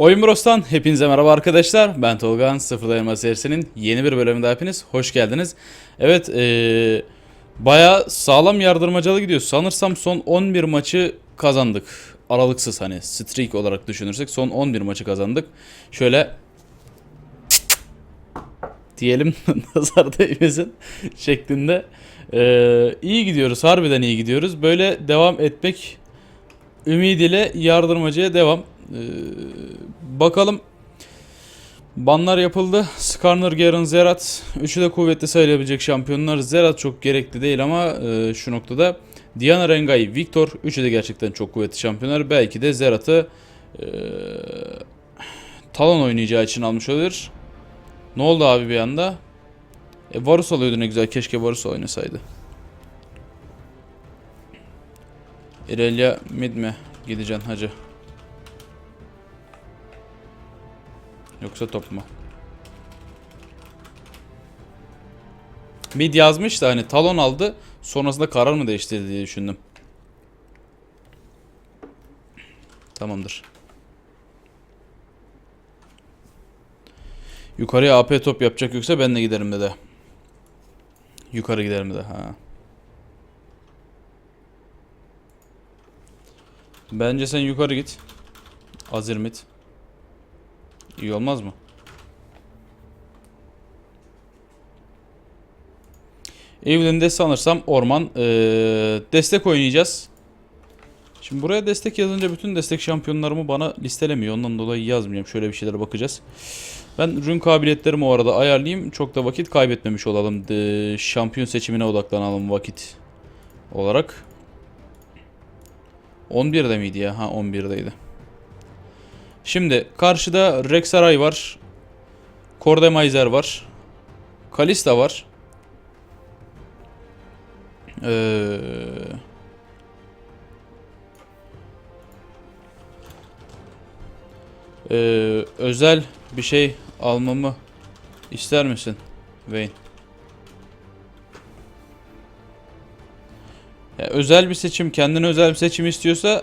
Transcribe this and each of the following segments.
Oyun Bros'tan hepinize merhaba arkadaşlar. Ben Tolga Sıfır Elma serisinin yeni bir bölümünde hepiniz hoş geldiniz. Evet, ee, baya sağlam yardırmacalı gidiyor. Sanırsam son 11 maçı kazandık. Aralıksız hani streak olarak düşünürsek son 11 maçı kazandık. Şöyle diyelim nazar değmesin şeklinde. Ee, iyi gidiyoruz. Harbiden iyi gidiyoruz. Böyle devam etmek ümidiyle yardırmacıya devam. Ee, bakalım. Banlar yapıldı. Skarner, Garen, Zerat. Üçü de kuvvetli sayılabilecek şampiyonlar. Zerat çok gerekli değil ama e, şu noktada Diana Rengay, Victor. Üçü de gerçekten çok kuvvetli şampiyonlar. Belki de Zerat'ı e, Talon oynayacağı için almış olabilir. Ne oldu abi bir anda? E, Varus alıyordu ne güzel. Keşke Varus oynasaydı. Irelia mid mi? Gideceksin hacı. Yoksa top mu? Mid yazmış da hani talon aldı. Sonrasında karar mı değiştirdi diye düşündüm. Tamamdır. Yukarıya AP top yapacak yoksa ben de giderim dedi. Yukarı giderim dedi. Ha. Bence sen yukarı git. Azirmit. İyi olmaz mı? Evelyn'de sanırsam orman ee, destek oynayacağız. Şimdi buraya destek yazınca bütün destek şampiyonlarımı bana listelemiyor. Ondan dolayı yazmayacağım. Şöyle bir şeylere bakacağız. Ben rün kabiliyetlerimi o arada ayarlayayım. Çok da vakit kaybetmemiş olalım. De, şampiyon seçimine odaklanalım vakit olarak. 11'de miydi ya? Ha 11'deydi. Şimdi karşıda Rexaray var. Kordemaiser var. Kalista var. Ee, Ee, özel bir şey almamı ister misin Wayne? Ya özel bir seçim, kendine özel bir seçim istiyorsa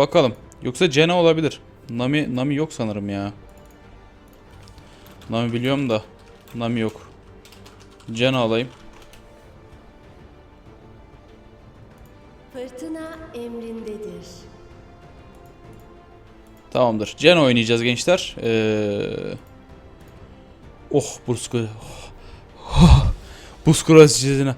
Bakalım. Yoksa Cena olabilir. Nami Nami yok sanırım ya. Nami biliyorum da Nami yok. Cena alayım. Fırtına emrindedir. Tamamdır. Cena oynayacağız gençler. Ee... Oh Bursko. Oh. Oh. Kraliçesine.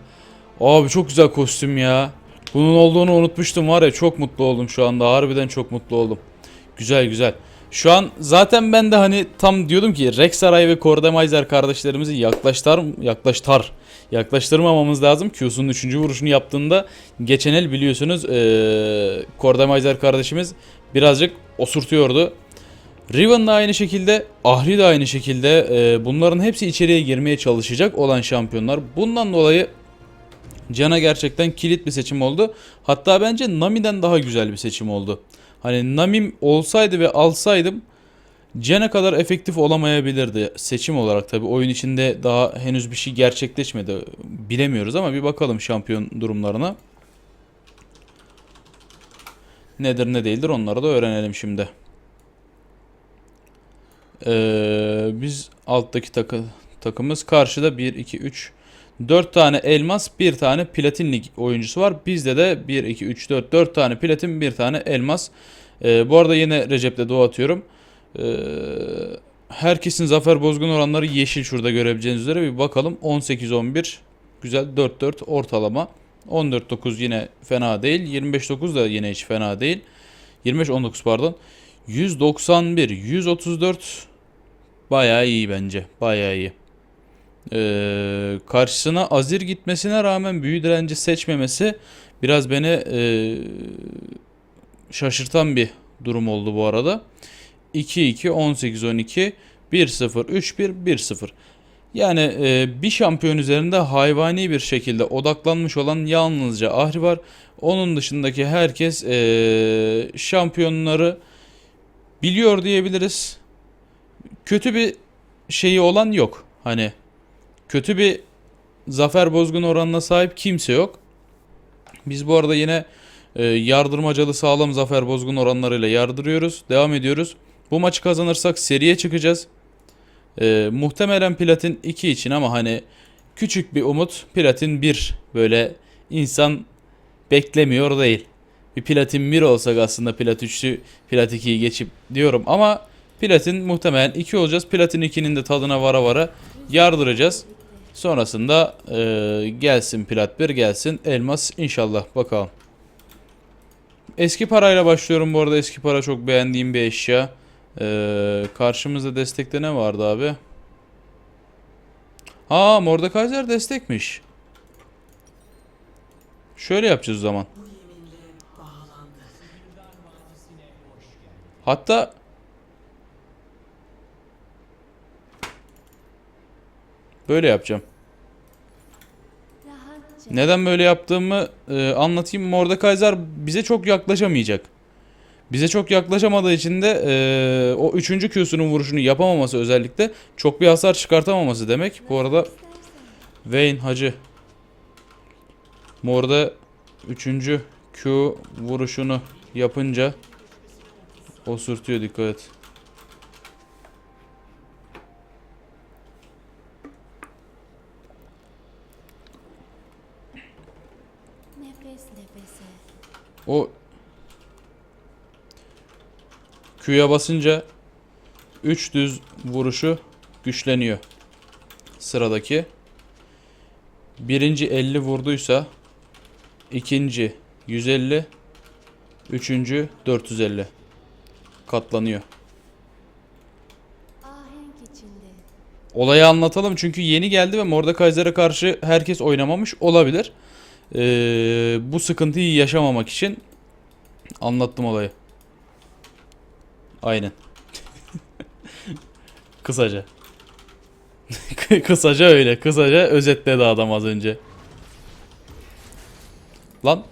Abi çok güzel kostüm ya. Bunun olduğunu unutmuştum var ya çok mutlu oldum şu anda. Harbiden çok mutlu oldum. Güzel güzel. Şu an zaten ben de hani tam diyordum ki Rexaray ve Kordemaiser kardeşlerimizi yaklaştar yaklaştar yaklaştırmamamız lazım. Q'sunun 3. vuruşunu yaptığında geçen el biliyorsunuz ee, Kordemaiser kardeşimiz birazcık osurtuyordu. Riven de aynı şekilde, Ahri de aynı şekilde ee, bunların hepsi içeriye girmeye çalışacak olan şampiyonlar. Bundan dolayı Cana gerçekten kilit bir seçim oldu. Hatta bence Nami'den daha güzel bir seçim oldu. Hani Nami'm olsaydı ve alsaydım Cana kadar efektif olamayabilirdi seçim olarak tabi oyun içinde daha henüz bir şey gerçekleşmedi bilemiyoruz ama bir bakalım şampiyon durumlarına. Nedir ne değildir onları da öğrenelim şimdi. Ee, biz alttaki takı, takımız karşıda 1 2 3 4 tane elmas, 1 tane platin lig oyuncusu var. Bizde de 1 2 3 4 4 tane platin, 1 tane elmas. Ee, bu arada yine Recep'le doğu atıyorum. Ee, herkesin zafer bozgun oranları yeşil şurada görebileceğiniz üzere bir bakalım. 18 11 güzel 4 4 ortalama. 14 9 yine fena değil. 25 9 da yine hiç fena değil. 25 19 pardon. 191 134 bayağı iyi bence. Bayağı iyi. Ee, karşısına Azir gitmesine rağmen büyü direnci seçmemesi biraz beni ee, şaşırtan bir durum oldu bu arada. 2-2, 18-12, 1-0, 3-1, 1-0. Yani e, bir şampiyon üzerinde hayvani bir şekilde odaklanmış olan yalnızca Ahri var. Onun dışındaki herkes e, şampiyonları biliyor diyebiliriz. Kötü bir şeyi olan yok. Hani kötü bir zafer bozgun oranına sahip kimse yok. Biz bu arada yine e, yardırmacalı sağlam zafer bozgun oranlarıyla yardırıyoruz. Devam ediyoruz. Bu maçı kazanırsak seriye çıkacağız. E, muhtemelen platin 2 için ama hani küçük bir umut platin 1 böyle insan beklemiyor değil. Bir platin 1 olsak aslında plat 3'lü plat 2'yi geçip diyorum ama platin muhtemelen 2 olacağız. Platin 2'nin de tadına vara vara yardıracağız. Sonrasında e, gelsin plat 1 gelsin elmas inşallah bakalım. Eski parayla başlıyorum bu arada eski para çok beğendiğim bir eşya. E, karşımızda destekte ne vardı abi? Ha Mordekaiser destekmiş. Şöyle yapacağız o zaman. Hatta böyle yapacağım. Neden böyle yaptığımı e, anlatayım. Mordekaiser bize çok yaklaşamayacak. Bize çok yaklaşamadığı için de e, o üçüncü Q'sunun vuruşunu yapamaması özellikle çok bir hasar çıkartamaması demek. Bu arada Vayne Hacı Morda üçüncü Q vuruşunu yapınca o sürtüyor dikkat et. O Q'ya basınca 3 düz vuruşu güçleniyor. Sıradaki. Birinci 50 vurduysa ikinci 150 üçüncü 450 katlanıyor. Olayı anlatalım çünkü yeni geldi ve Mordekaiser'e karşı herkes oynamamış olabilir. Ee, bu sıkıntıyı yaşamamak için anlattım olayı. Aynen. Kısaca. Kısaca öyle. Kısaca özetledi adam az önce. Lan.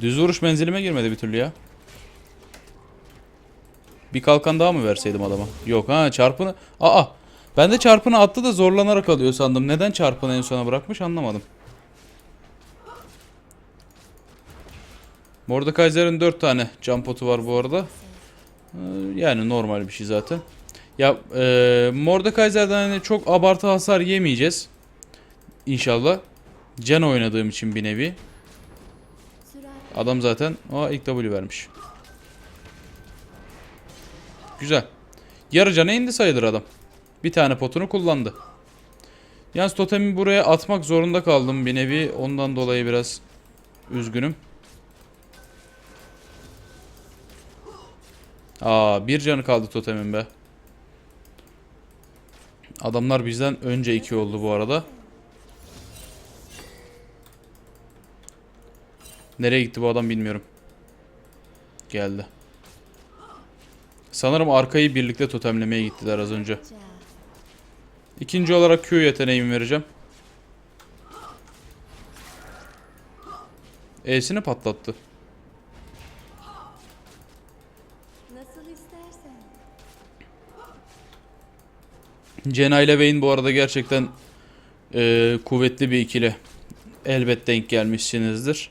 Düz vuruş menzilime girmedi bir türlü ya. Bir kalkan daha mı verseydim adama? Yok ha çarpını. Aa ben de çarpını attı da zorlanarak alıyor sandım. Neden çarpını en sona bırakmış anlamadım. Mordekaiser'in 4 tane can potu var bu arada. Ee, Yani normal bir şey zaten. Ya e, Mordekaiser'den hani çok abartı hasar yemeyeceğiz. İnşallah. Can oynadığım için bir nevi. Adam zaten o ilk W vermiş. Güzel. Yarı cana indi sayılır adam. Bir tane potunu kullandı. Yalnız totemi buraya atmak zorunda kaldım bir nevi. Ondan dolayı biraz üzgünüm. Aa bir canı kaldı totemin be. Adamlar bizden önce iki oldu bu arada. Nereye gitti bu adam bilmiyorum. Geldi. Sanırım arkayı birlikte totemlemeye gittiler az önce. İkinci olarak Q yeteneğimi vereceğim. E'sini patlattı. Cena ile Vayne bu arada gerçekten eee, kuvvetli bir ikili. Elbet denk gelmişsinizdir.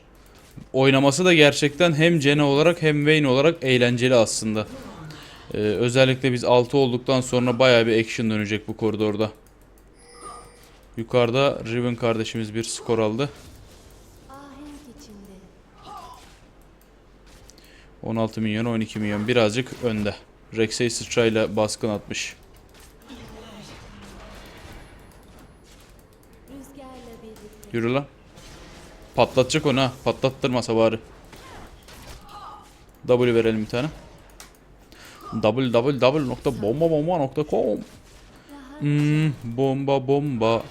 Oynaması da gerçekten hem Cena olarak hem Vayne olarak eğlenceli aslında. Eee, özellikle biz 6 olduktan sonra bayağı bir action dönecek bu koridorda. Yukarıda Riven kardeşimiz bir skor aldı. Ahenk içinde. 16 milyon 12 milyon birazcık önde. Rex'e sıçrayla baskın atmış. Yürü lan. Patlatacak onu ha. Patlattırmasa bari. W verelim bir tane. www.bombabomba.com hmm, Bomba bomba.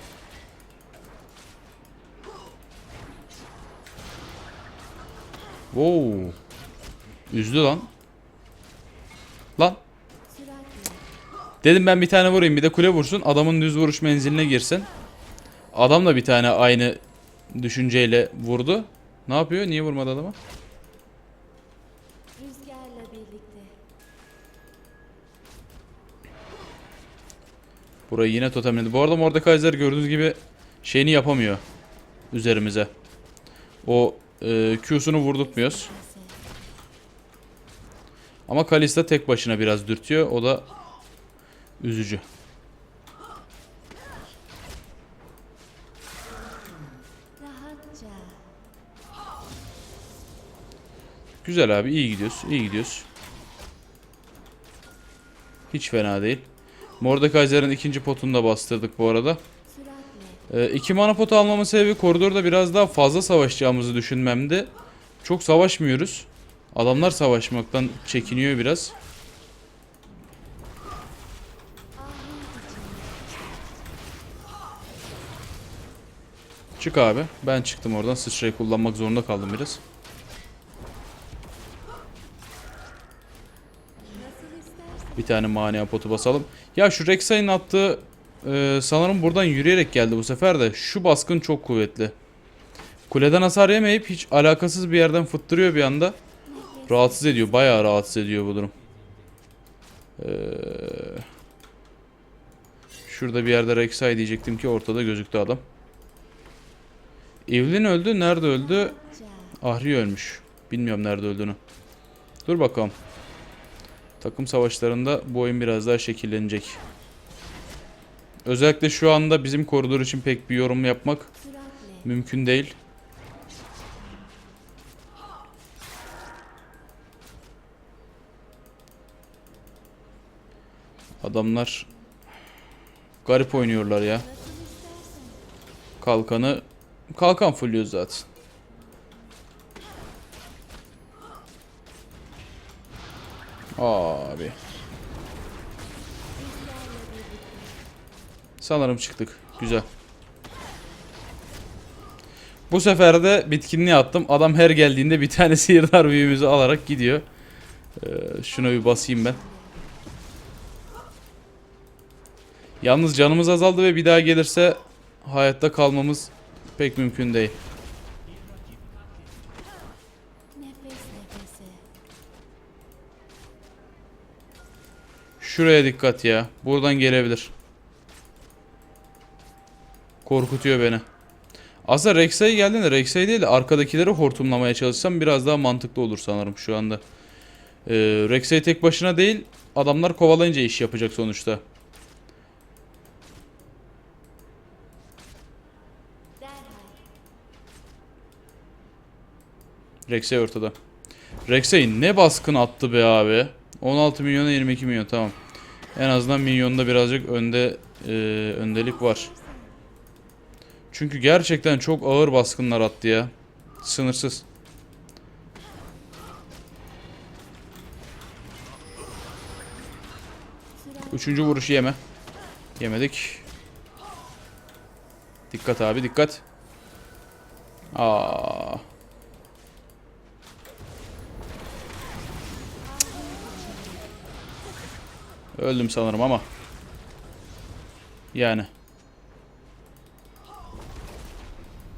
Wow. Üzdü lan. Lan. Dedim ben bir tane vurayım bir de kule vursun. Adamın düz vuruş menziline girsin. Adam da bir tane aynı düşünceyle vurdu. Ne yapıyor? Niye vurmadı adama? Burayı yine totemledi. Bu arada Mordekaiser gördüğünüz gibi şeyini yapamıyor üzerimize. O e, Q'sunu vurdurtmuyoruz. Ama Kalista tek başına biraz dürtüyor. O da üzücü. Güzel abi iyi gidiyoruz. iyi gidiyoruz. Hiç fena değil. Mordekaiser'in ikinci potunu da bastırdık bu arada. Ee, iki mana potu almamın sebebi koridorda biraz daha fazla savaşacağımızı düşünmemdi. Çok savaşmıyoruz. Adamlar savaşmaktan çekiniyor biraz. Çık abi. Ben çıktım oradan. Sıçrayı kullanmak zorunda kaldım biraz. Nasıl istersen. Bir tane mania potu basalım. Ya şu Rek'Sai'nin attığı e, sanırım buradan yürüyerek geldi bu sefer de. Şu baskın çok kuvvetli. Kuleden hasar yemeyip hiç alakasız bir yerden fıttırıyor bir anda. Rahatsız ediyor. Bayağı rahatsız ediyor bu durum. Ee, şurada bir yerde Rek'Sai diyecektim ki ortada gözüktü adam. Evelyn öldü. Nerede öldü? Ahri ölmüş. Bilmiyorum nerede öldüğünü. Dur bakalım. Takım savaşlarında bu oyun biraz daha şekillenecek. Özellikle şu anda bizim koridor için pek bir yorum yapmak mümkün değil. Adamlar garip oynuyorlar ya. Kalkanı kalkan fulluyor zaten. Abi. Sanırım çıktık. Güzel. Bu sefer de bitkinliği attım. Adam her geldiğinde bir tane sihirdar büyümüzü alarak gidiyor. Ee, şuna bir basayım ben. Yalnız canımız azaldı ve bir daha gelirse hayatta kalmamız pek mümkün değil. Şuraya dikkat ya. Buradan gelebilir. Korkutuyor beni. Aslında Rek'Sai geldiğinde Rek'Sai değil de arkadakileri hortumlamaya çalışsam biraz daha mantıklı olur sanırım şu anda. Ee, Rek'Sai tek başına değil adamlar kovalayınca iş yapacak sonuçta. Rek'Sai ortada. Rek'Sai ne baskın attı be abi. 16 milyona 22 milyon tamam. En azından milyonda birazcık önde e, öndelik var. Çünkü gerçekten çok ağır baskınlar attı ya. Sınırsız. Üçüncü vuruşu yeme. Yemedik. Dikkat abi dikkat. Aa. Öldüm sanırım ama. Yani.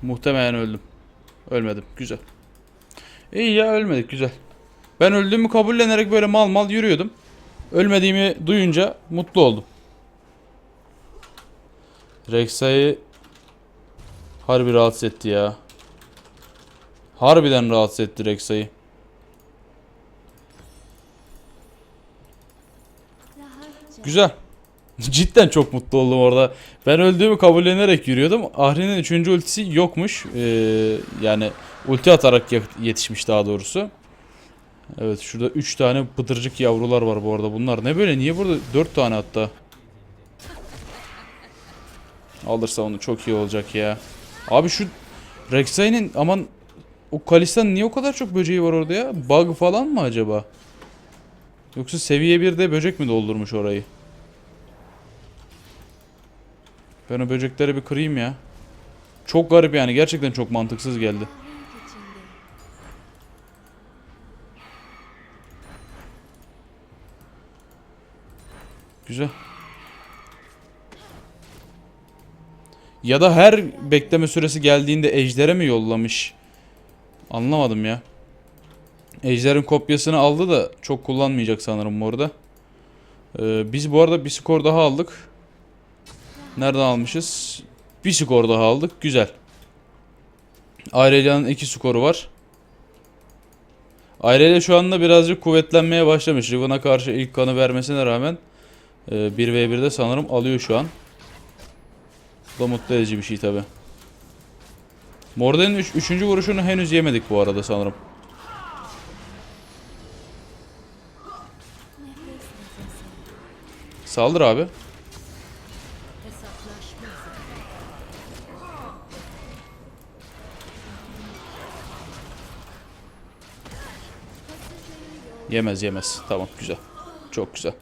Muhtemelen öldüm. Ölmedim. Güzel. İyi ya ölmedik güzel. Ben öldüğümü kabullenerek böyle mal mal yürüyordum. Ölmediğimi duyunca mutlu oldum. Rek'Sai harbi rahatsız etti ya. Harbiden rahatsız etti Rek'Sai. Güzel. Cidden çok mutlu oldum orada. Ben öldüğümü kabullenerek yürüyordum. Ahri'nin 3. ultisi yokmuş. Ee, yani ulti atarak ye- yetişmiş daha doğrusu. Evet şurada 3 tane pıtırcık yavrular var bu arada. Bunlar ne böyle? Niye burada 4 tane hatta? Alırsa onu çok iyi olacak ya. Abi şu Rek'Sai'nin aman o Kalista'nın niye o kadar çok böceği var orada ya? Bug falan mı acaba? Yoksa seviye 1'de böcek mi doldurmuş orayı? Ben o böcekleri bir kırayım ya. Çok garip yani. Gerçekten çok mantıksız geldi. Güzel. Ya da her bekleme süresi geldiğinde ejdere mi yollamış? Anlamadım ya. Ejder'in kopyasını aldı da çok kullanmayacak sanırım orada. Ee, biz bu arada bir skor daha aldık. Nereden almışız? Bir skor daha aldık. Güzel. Aurelia'nın iki skoru var. Aurelia şu anda birazcık kuvvetlenmeye başlamış. Riven'a karşı ilk kanı vermesine rağmen e, 1v1'de sanırım alıyor şu an. Bu da mutlu edici bir şey tabi. Morden'in 3. vuruşunu henüz yemedik bu arada sanırım. Saldır abi. Yemez yemez. Tamam güzel. Çok güzel.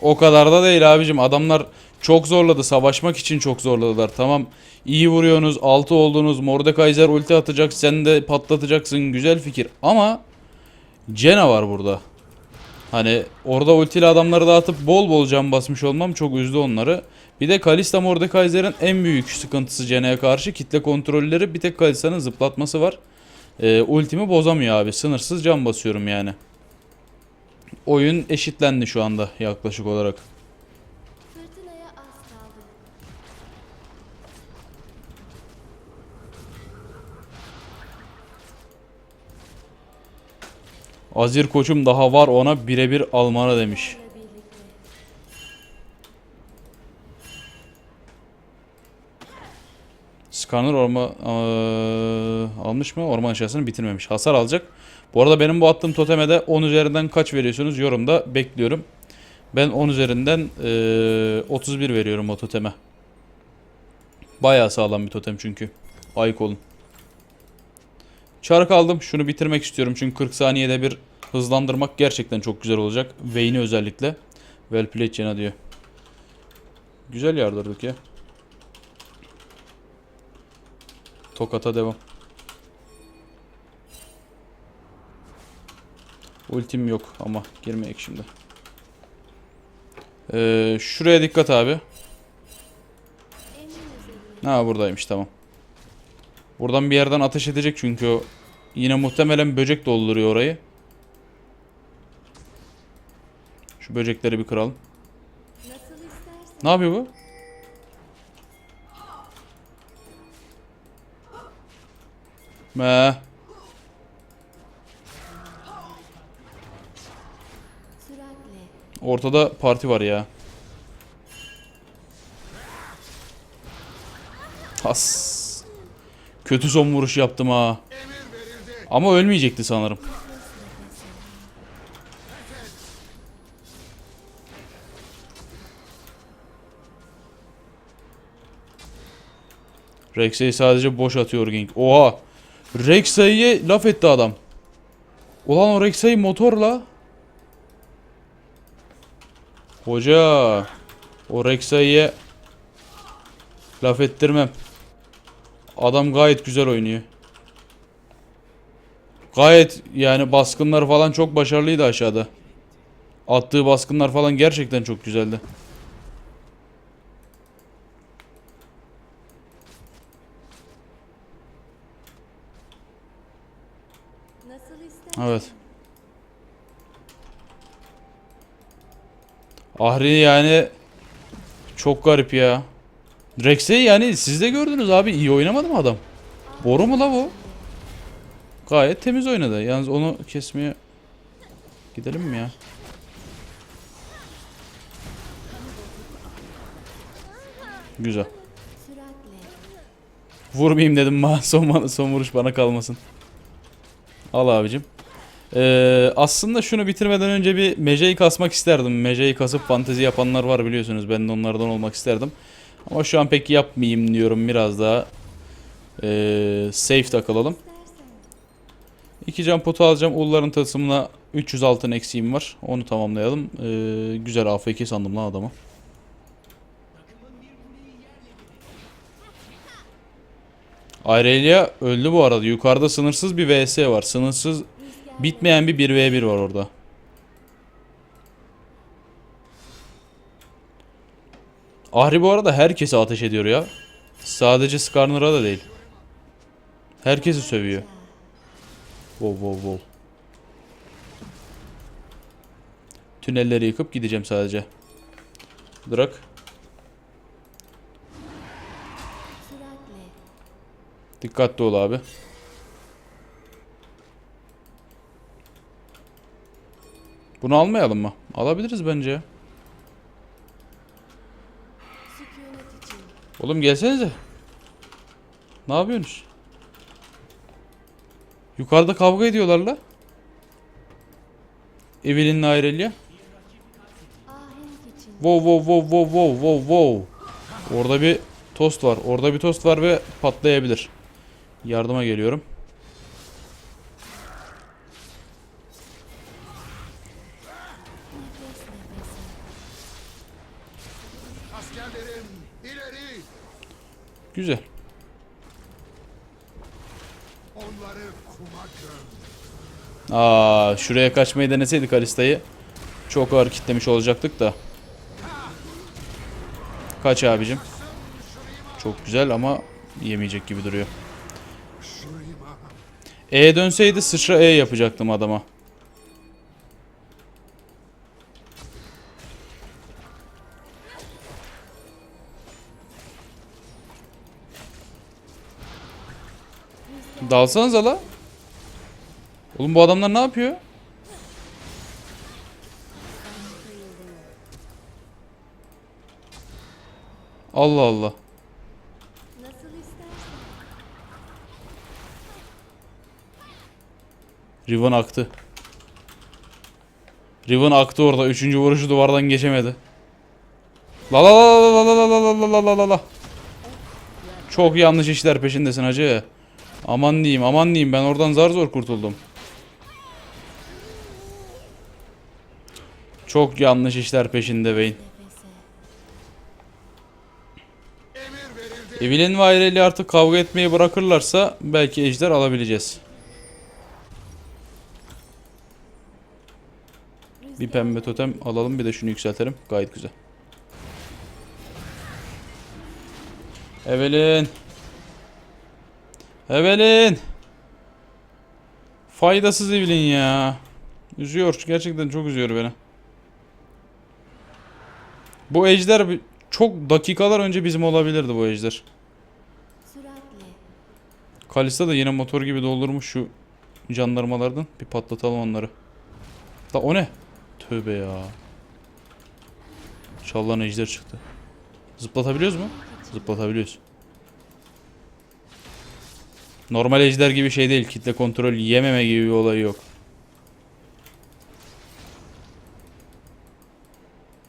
O kadar da değil abicim. Adamlar çok zorladı. Savaşmak için çok zorladılar. Tamam iyi vuruyorsunuz. 6 oldunuz. Mordekaiser ulti atacak. Sen de patlatacaksın. Güzel fikir. Ama Cena var burada. Hani orada ultiyle adamları dağıtıp bol bol can basmış olmam çok üzdü onları. Bir de Kalista Mordekaiser'in en büyük sıkıntısı Cena'ya karşı kitle kontrolleri bir tek Kalista'nın zıplatması var. Ee, ultimi bozamıyor abi. Sınırsız can basıyorum yani. Oyun eşitlendi şu anda yaklaşık olarak. Azir koçum daha var ona birebir almana demiş. Skarner orma eee, almış mı? Orman aşağısını bitirmemiş. Hasar alacak. Bu arada benim bu attığım toteme de 10 üzerinden kaç veriyorsunuz? Yorumda bekliyorum. Ben 10 üzerinden eee, 31 veriyorum o toteme. Bayağı sağlam bir totem çünkü. Ayık olun. Çark aldım. Şunu bitirmek istiyorum çünkü 40 saniyede bir hızlandırmak gerçekten çok güzel olacak. Vayne'i özellikle. Well played Jenna diyor. Güzel yardırdık ya. Tokata devam. Ultim yok ama girmeyek şimdi. Ee, şuraya dikkat abi. Ha buradaymış tamam. Buradan bir yerden ateş edecek çünkü o yine muhtemelen böcek dolduruyor orayı. Şu böcekleri bir kıralım. Ne yapıyor bu? Me. Ortada parti var ya. Has. Kötü son vuruş yaptım ha. Ama ölmeyecekti sanırım. Rex'e sadece boş atıyor Ging. Oha. Rex'e laf etti adam. Ulan o Rex'e motorla. Hoca. O Rex'e laf ettirmem. Adam gayet güzel oynuyor. Gayet yani baskınlar falan çok başarılıydı aşağıda. Attığı baskınlar falan gerçekten çok güzeldi. Evet. Ahri yani çok garip ya. Rex'e yani siz de gördünüz abi iyi oynamadı mı adam? Boru mu la bu? Gayet temiz oynadı. Yalnız onu kesmeye gidelim mi ya? Güzel. Vurmayayım dedim son, son vuruş bana kalmasın. Al abicim. Ee, aslında şunu bitirmeden önce bir Mece'yi kasmak isterdim. Mece'yi kasıp fantezi yapanlar var biliyorsunuz. Ben de onlardan olmak isterdim. Ama şu an pek yapmayayım diyorum. Biraz daha ee, safe takılalım. İki can potu alacağım. Ulların tasımına 300 altın eksiğim var. Onu tamamlayalım. Ee, güzel AFK sandım lan adamı. Aurelia öldü bu arada. Yukarıda sınırsız bir VS var. Sınırsız bitmeyen bir 1v1 var orada. Ahri bu arada herkese ateş ediyor ya. Sadece Skarner'a da değil. Herkesi sövüyor. Wow wow wow. Tünelleri yıkıp gideceğim sadece. Drak. Dikkatli ol abi. Bunu almayalım mı? Alabiliriz bence ya. Sükunet için. Oğlum gelsenize. Ne yapıyorsunuz? Yukarıda kavga ediyorlar la. Evelyn'le Irelia. Wow wow wow wow wow wow wow. Orada bir tost var. Orada bir tost var ve patlayabilir. Yardıma geliyorum. Güzel. Aa, şuraya kaçmayı deneseydik Alista'yı çok ağır kitlemiş olacaktık da. Kaç abicim. Çok güzel ama yemeyecek gibi duruyor. E dönseydi sıçra E yapacaktım adama. Dalsanıza la. Oğlum bu adamlar ne yapıyor? Allah Allah. Riven aktı. Riven aktı orada. Üçüncü vuruşu duvardan geçemedi. La la la la la la la la la la la la. Çok yanlış işler peşindesin hacı. Aman diyeyim aman diyeyim ben oradan zar zor kurtuldum. Çok yanlış işler peşinde beyin. Evelyn ve Irelia artık kavga etmeyi bırakırlarsa belki ejder alabileceğiz. Bir pembe totem alalım bir de şunu yükseltelim. Gayet güzel. Evelyn. Evelyn. Faydasız Evelyn ya. Üzüyor. Gerçekten çok üzüyor beni. Bu ejder çok dakikalar önce bizim olabilirdi bu ejder. Kalista da yine motor gibi doldurmuş şu jandarmalardan. Bir patlatalım onları. Da o ne? Tövbe ya. Çallan ejder çıktı. Zıplatabiliyoruz mu? Zıplatabiliyoruz. Normal ejder gibi şey değil. Kitle kontrol yememe gibi bir olay yok.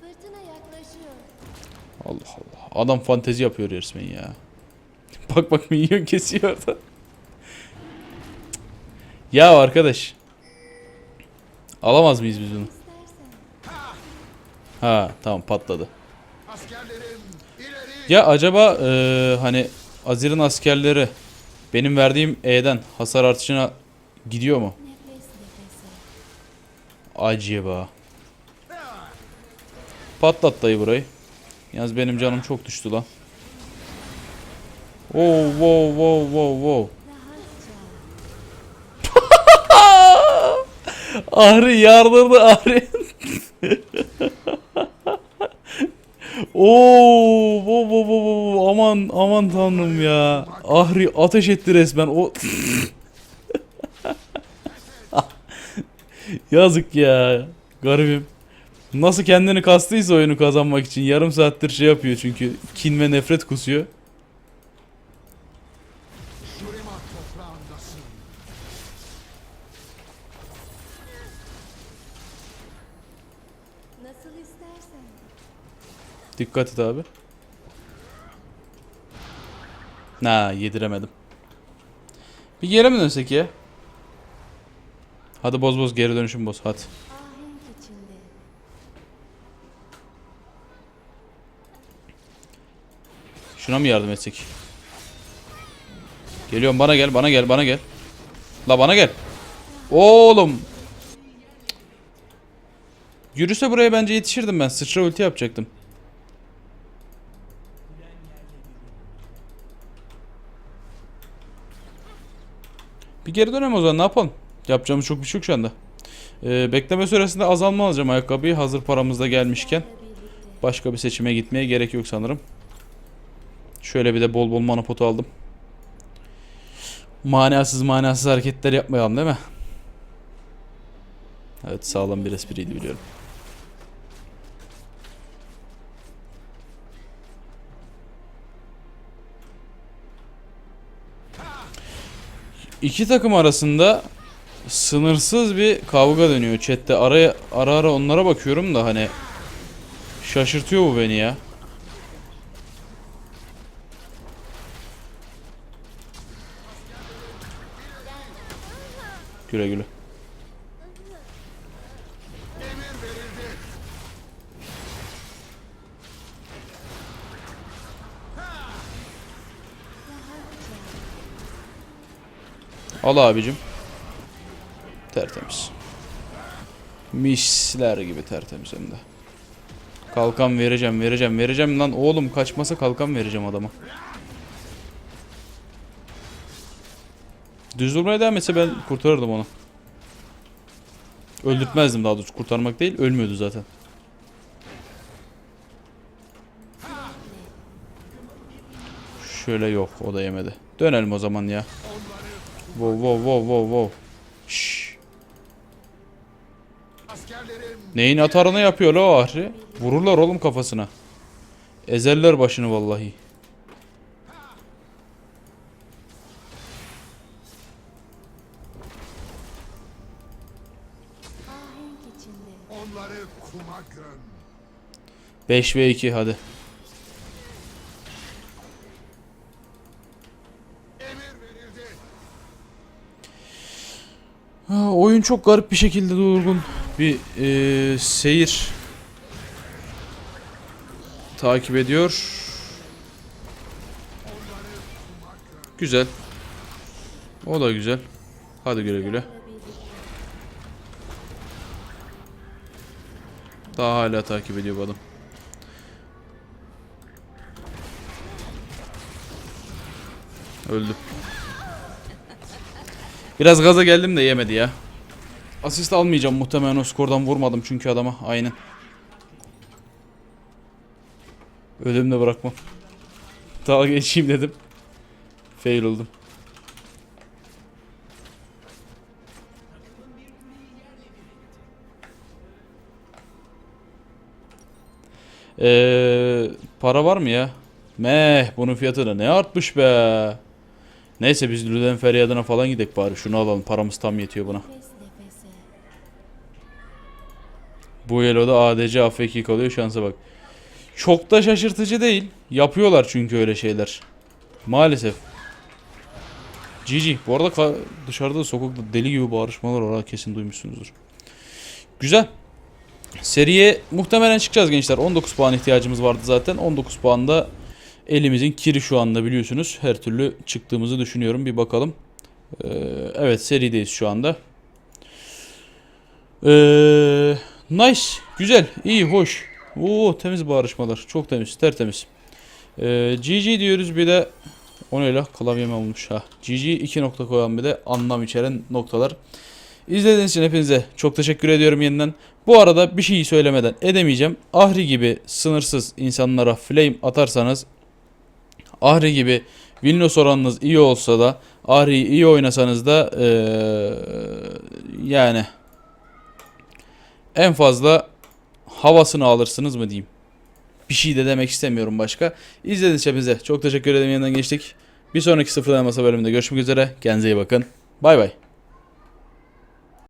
Fırtına yaklaşıyor. Allah Allah. Adam fantezi yapıyor resmen ya. bak bak minyon kesiyor orada. ya arkadaş. Alamaz mıyız biz bunu? Ha tamam patladı. Askerlerim ileri! Ya acaba eee, hani Azir'in askerleri benim verdiğim E'den hasar artışına gidiyor mu? Acaba. Patlat dayı burayı. Yalnız benim canım çok düştü lan. Oh wow wow wow wow. Ahri yardırdı Ahri. Oo, wo, wo, wo, wo, aman aman tanrım ya. Ahri ateş etti resmen. O Yazık ya. Garibim. Nasıl kendini kastıysa oyunu kazanmak için yarım saattir şey yapıyor çünkü kin ve nefret kusuyor. Dikkat et abi. Na yediremedim. Bir geri mi dönsek ya? Hadi boz boz geri dönüşüm boz hadi. Şuna mı yardım etsek? Geliyorum bana gel bana gel bana gel. La bana gel. Oğlum. Yürüse buraya bence yetişirdim ben. Sıçra ulti yapacaktım. Bir geri dönelim o zaman ne yapalım? Yapacağımız çok bir şey yok şu anda. Ee, bekleme süresinde azalma alacağım ayakkabıyı hazır paramızda gelmişken. Başka bir seçime gitmeye gerek yok sanırım. Şöyle bir de bol bol mana potu aldım. manasız manasız hareketler yapmayalım değil mi? Evet sağlam bir espriydi biliyorum. İki takım arasında sınırsız bir kavga dönüyor chatte. Araya ara ara onlara bakıyorum da hani şaşırtıyor bu beni ya. Güle güle. Al abicim. Tertemiz. Misler gibi tertemiz hem de. Kalkan vereceğim, vereceğim, vereceğim lan oğlum kaçmasa kalkan vereceğim adama. Düz vurmaya devam etse ben kurtarırdım onu. Öldürtmezdim daha doğrusu kurtarmak değil ölmüyordu zaten. Şöyle yok o da yemedi. Dönelim o zaman ya. Wow wow wow wow wow. Şşş. Neyin atarını yapıyor la Ahri? Vururlar oğlum kafasına. Ezerler başını vallahi. Onları kuma göm. 5 ve 2 hadi. Oyun çok garip bir şekilde durgun bir eee, seyir takip ediyor. Güzel. O da güzel. Hadi güle güle. Daha hala takip ediyor adam. Öldü. Biraz gaza geldim de yemedi ya. Asist almayacağım muhtemelen o skordan vurmadım çünkü adama aynen. Ölümle bırakmam. Dalga geçeyim dedim. Fail oldum. Ee, para var mı ya? Meh bunun fiyatı da ne artmış be. Neyse biz Lüden Feryadına falan gidek bari. Şunu alalım. Paramız tam yetiyor buna. Bu Elo'da ADC AFK kalıyor. Şansa bak. Çok da şaşırtıcı değil. Yapıyorlar çünkü öyle şeyler. Maalesef. GG. Bu arada dışarıda sokakta deli gibi bağırışmalar var. Kesin duymuşsunuzdur. Güzel. Seriye muhtemelen çıkacağız gençler. 19 puan ihtiyacımız vardı zaten. 19 puanda elimizin kiri şu anda biliyorsunuz. Her türlü çıktığımızı düşünüyorum. Bir bakalım. Ee, evet serideyiz şu anda. Ee, nice. Güzel. iyi, hoş. Oo temiz bağırışmalar. Çok temiz. Tertemiz. Ee, GG diyoruz bir de o ne la? Klavyem olmuş ha. GG iki nokta koyan bir de anlam içeren noktalar. İzlediğiniz için hepinize çok teşekkür ediyorum yeniden. Bu arada bir şey söylemeden edemeyeceğim. Ahri gibi sınırsız insanlara flame atarsanız Ahri gibi Vilnos oranınız iyi olsa da Ahri'yi iyi oynasanız da ee, yani en fazla havasını alırsınız mı diyeyim. Bir şey de demek istemiyorum başka. İzlediğiniz için hepinize çok teşekkür ederim. Yeniden geçtik. Bir sonraki sıfırlama masa bölümünde görüşmek üzere. Kendinize iyi bakın. Bay bay.